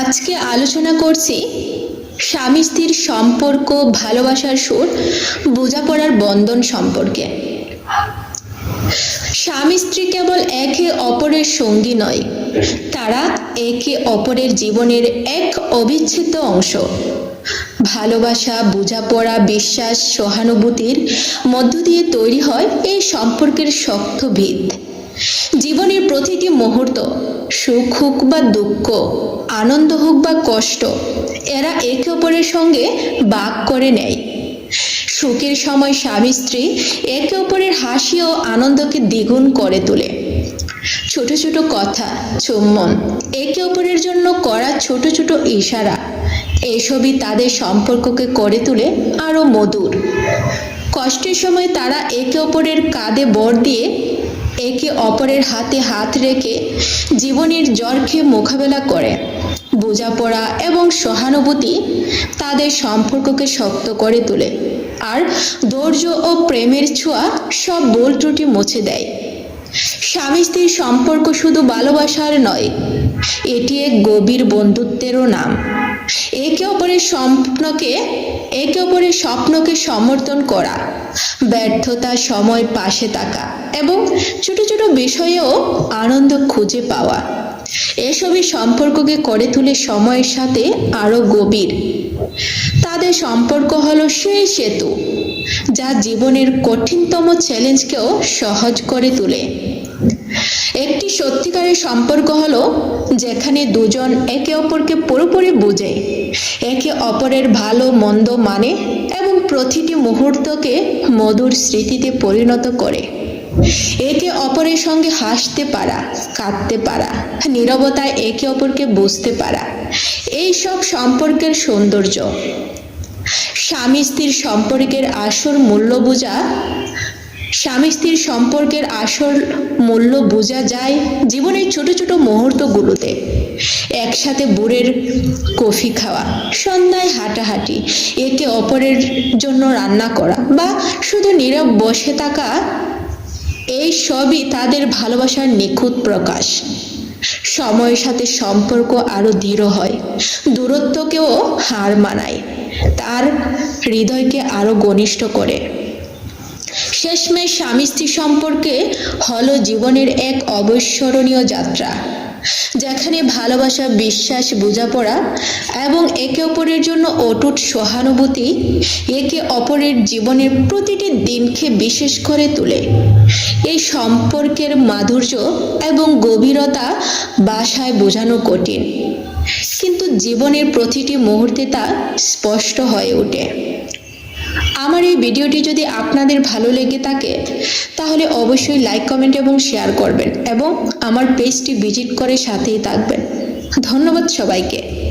আজকে আলোচনা করছি স্বামী স্ত্রীর সম্পর্ক, ভালোবাসার সুর, বোঝাপড়ার বন্ধন সম্পর্কে। স্বামী স্ত্রী কেবল একে অপরের সঙ্গী নয়, তারা একে অপরের জীবনের এক অবিচ্ছেদ্য অংশ। ভালোবাসা, বোঝাপড়া, বিশ্বাস, সহানুভূতির মধ্য দিয়ে তৈরি হয় এই সম্পর্কের শক্ত ভিত জীবনের প্রতিটি মুহূর্ত, সুখ হোক বা দুঃখ, আনন্দ হোক বা কষ্ট, এরা একে অপরের সঙ্গে বাক করে নেয়। সুখের সময় স্বামী স্ত্রী একে অপরের হাসি ও আনন্দকে দ্বিগুণ করে তোলে। ছোট ছোট কথা, চুম্বন, একে অপরের জন্য করা ছোট ছোট ইশারা, এসবই তাদের সম্পর্ককে করে তোলে আরও মধুর। কষ্টের সময় তারা একে অপরের কাঁধে বর দিয়ে একে অপরের হাতে হাত রেখে জীবনের জ্বরকে মোকাবেলা করে। বোঝাপড়া এবং সহানুভূতি তাদের সম্পর্ককে শক্ত করে তোলে। আর ধৈর্য ও প্রেমের ছোঁয়া সব বোল ত্রুটি মুছে দেয়। স্বামী স্ত্রীর সম্পর্ক শুধু ভালোবাসার নয় এটি এক গভীর বন্ধুত্বেরও নাম। একে অপরের স্বপ্নকে, একে অপরের স্বপ্নকে সমর্থন করা, ব্যর্থতা সময় পাশে থাকা এবং ছোট ছোট বিষয়েও আনন্দ খুঁজে পাওয়া। এসবই সম্পর্ককে করে তুলে সময়ের সাথে আরও গভীর। তাদের সম্পর্ক হলো সেই সেতু। যা জীবনের কঠিনতম চ্যালেঞ্জকেও সহজ করে তোলে। একটি সত্যিকারের সম্পর্ক হলো যেখানে দুজন একে অপরকে পুরোপুরি বোঝে, একে অপরের ভালো, মন্দ মানে এবং প্রতিটি মুহূর্তকে মধুর স্মৃতিতে পরিণত করে। একে অপরের সঙ্গে হাসতে পারা, কাঁদতে পারা, নীরবতায় একে অপরকে বুঝতে পারা, এই সব সম্পর্কের সৌন্দর্য। স্বামী স্ত্রীর সম্পর্কের আসল মূল্য বোঝা স্বামী স্ত্রীর সম্পর্কের আসল মূল্য বোঝা যায় জীবনের ছোট ছোট মুহূর্তগুলোতে। একসাথে বুড়ের কফি খাওয়া, সন্ধ্যায় হাঁটাহাঁটি, একে অপরের জন্য রান্না করা বা শুধু নীরব বসে থাকা, এই সবই তাদের ভালোবাসার নিখুঁত প্রকাশ। সময়ের সাথে সম্পর্ক আরও দৃঢ় হয়, দূরত্বকেও হার মানায়। তার হৃদয়কে আরও ঘনিষ্ঠ করে। শেষমেশ স্বামী স্ত্রী সম্পর্কে হলো জীবনের এক অবিস্মরণীয় যাত্রা, যেখানে ভালোবাসা, বিশ্বাস, বোঝাপড়া এবং একে অপরের জন্য অটুট সহানুভূতি একে অপরের জীবনের প্রতিটি দিনকে বিশেষ করে তোলে। এই সম্পর্কের মাধুর্য এবং গভীরতা বাসায় বোঝানো কঠিন। জীবনের প্রতিটি মুহূর্তে তা স্পষ্ট হয়ে ওঠে। আমার এই ভিডিওটি যদি আপনাদের ভালো লেগে থাকে, তাহলে অবশ্যই লাইক কমেন্ট এবং শেয়ার করবেন এবং আমার পেজটি ভিজিট করে সাথেই থাকবেন। ধন্যবাদ সবাইকে।